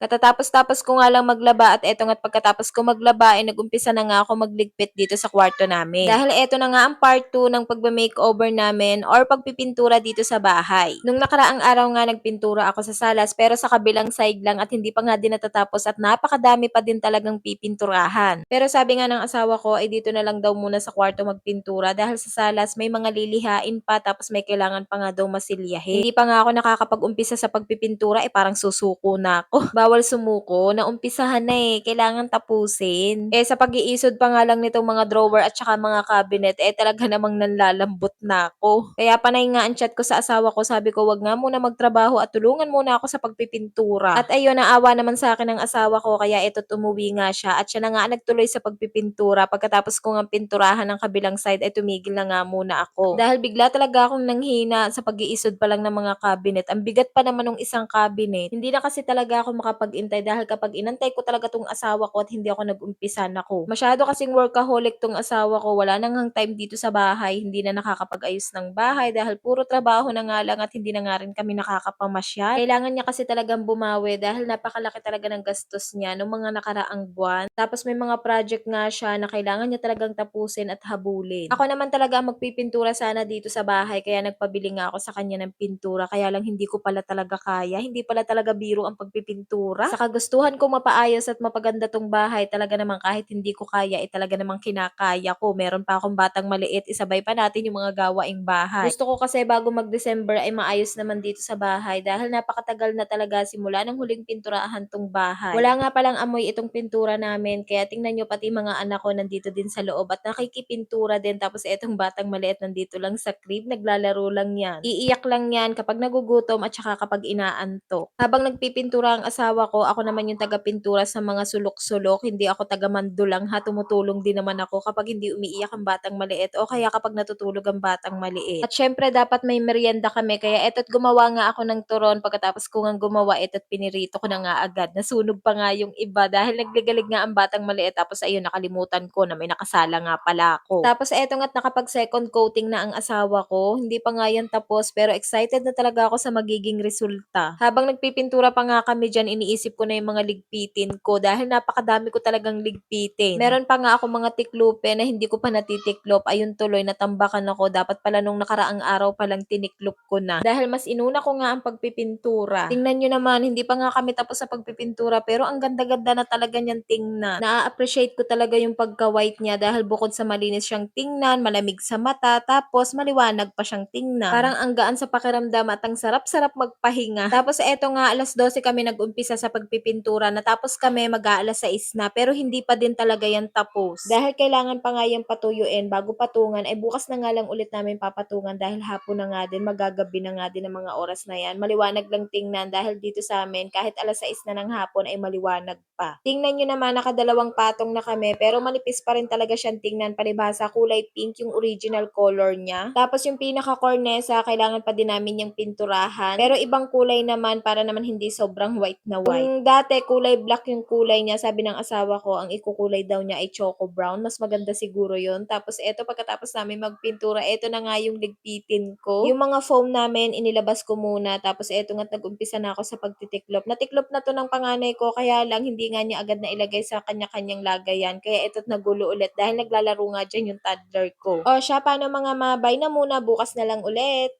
Katatapos-tapos ko nga lang maglaba at eto nga't pagkatapos ko maglaba ay nag-umpisa na nga ako magligpit dito sa kwarto namin. Dahil eto na nga ang part 2 ng pagme-makeover namin or pagpipintura dito sa bahay. Nung nakaraang araw nga nagpintura ako sa salas pero sa kabilang side lang at hindi pa nga din natatapos at napakadami pa din talagang pipinturahan. Pero sabi nga ng asawa ko ay dito na lang daw muna sa kwarto magpintura dahil sa salas may mga lilihain pa tapos may kailangan pa nga daw masilyahin. Hindi pa nga ako nakakapag-umpisa sa pagpipintura eh parang susuko na ako. Bawal sumuko, naumpisahan na eh, kailangan tapusin. Eh sa pag-iisod pa nga lang nitong mga drawer at saka mga cabinet eh talaga namang nanlalambot na ako. Kaya panay nga ang chat ko sa asawa ko, sabi ko wag nga muna magtrabaho at tulungan muna ako sa pagpipintura. At ayun, naawa naman sa akin ng asawa ko kaya ito tumuwi nga siya at siya na nga nagtuloy sa pagpipintura. Pagkatapos ko nga pinturahan ng kabilang side ay tumigil na nga muna ako. Dahil bigla talaga akong nanghina sa pag-iisod pa lang ng mga cabinet. Ang bigat pa naman ng isang cabinet. Hindi na kasi talaga ako makapag-intay dahil kapag inantay ko talaga tong asawa ko at hindi ako nag-umpisa nako. Masyado kasing workaholic tong asawa ko. Wala nang hang time dito sa bahay. Hindi na nakakapag-ayos ng bahay dahil puro trabaho na nga lang at hindi na nga rin kami nakakapamasyal. Kailangan niya kasi talagang bumawi dahil napakalaki talaga ng gastos niya noong mga nakaraang buwan. Tapos may mga project nga siya na kailangan niya talagang tapusin at habulin. Ako naman talaga magpipintura sana dito sa bahay kaya nagpabili nga ako sa kanya ng pintura kaya lang hindi ko pala talaga kaya. Hindi pala talaga biro ang pagpipintura. Sa kagustuhan ko mapaayos at mapaganda tong bahay talaga naman kahit hindi ko kaya eh talaga namang kinakaya ko. Meron pa akong batang maliit isabay pa natin yung mga gawaing bahay. Gusto ko kasi bago mag-December ay maayos naman dito sa bahay dahil napakatagal na talaga simula ng huling pinturahan tong bahay. Wala nga palang amoy itong pintura namin kaya tingnan nyo pati mga anak ko nandito din sa loob at nakikipintura din tapos etong batang maliit nandito lang sa crib naglalaro lang yan. Iiyak lang yan kapag nagugutom at saka kapag inaantok. Habang nagpipintura ang asawa ko, ako naman yung taga-pintura sa mga sulok-sulok. Hindi ako taga-mando lang ha. Tumutulong din naman ako kapag hindi umiiyak ang batang maliit o kaya kapag natutulog ang batang maliit. At syempre dapat may merienda kami kaya eto't gumawa nga ako ng turon pagkatapos ko nga gumawa eto't pinirito ko na nga agad. Nasunog pa nga yung iba dahil naglagalig nga ang batang maliit tapos ayun nakalimutan ko na may nakasala nga pala ako. Tapos eto nga't nakapag second coating na ang asawa ko. Hindi pa nga yan tapos pero excited na talaga ako sa magiging resulta. Habang nagpipintura pa nga kami dyan, iniisip ko na yung mga ligpitin ko dahil napakadami ko talagang ligpitin. Meron pa nga ako mga tiklupe na hindi ko pa natitiklop. Ayun tuloy, natambakan ako. Dapat pala nung nakaraang araw palang tiniklop ko na. Dahil mas inuna ko nga ang pagpipintura. Tingnan nyo naman, hindi pa nga kami tapos sa pagpipintura pero ang ganda-ganda na talaga niyan tingnan. Na-appreciate ko talaga yung pagka-white niya dahil bukod sa malinis siyang tingnan, malamig sa mata, tapos maliwanag pa siyang tingnan. Parang ang gaan sa pakiramdam at ang sarap-sarap magpahinga. Tapos eto nga, alas 12 kami nag-umpisa sa pagpipintura. Natapos kami mag-aalas 6 na pero hindi pa din talaga yan tapos. Dahil kailangan pa nga yung patuyuin bago patungan ay bukas na nga lang ulit namin papatungan dahil hapon na nga din, magagabi na nga din ang mga oras na yan. Maliwanag lang tingnan dahil dito sa amin kahit alas 6 na ng hapon ay maliwanag pa. Tingnan nyo naman nakadalawang patong na kami pero manipis pa rin talaga siyang tingnan palibhasa kulay pink yung original color niya. Tapos yung pinaka-cornesa kailangan pa din namin yung pinturahan pero ibang kulay naman para naman hindi sobrang white na white. Kung dati kulay black yung kulay niya sabi ng asawa ko ang ikukulay daw niya ay choco brown mas maganda siguro yon Tapos eto pagkatapos namin magpintura eto na nga yung ligpitin ko. Yung mga foam namin inilabas ko muna tapos eto nga nag-umpisa na ako sa pagtitiklop. Natiklop na to ng panganay ko kaya lang hindi nga niya agad na ilagay sa kanya-kanyang lagayan kaya eto't nagulo ulit dahil naglalaro nga dyan yung toddler ko. O siya paano mga mabay na muna bukas na lang ulit.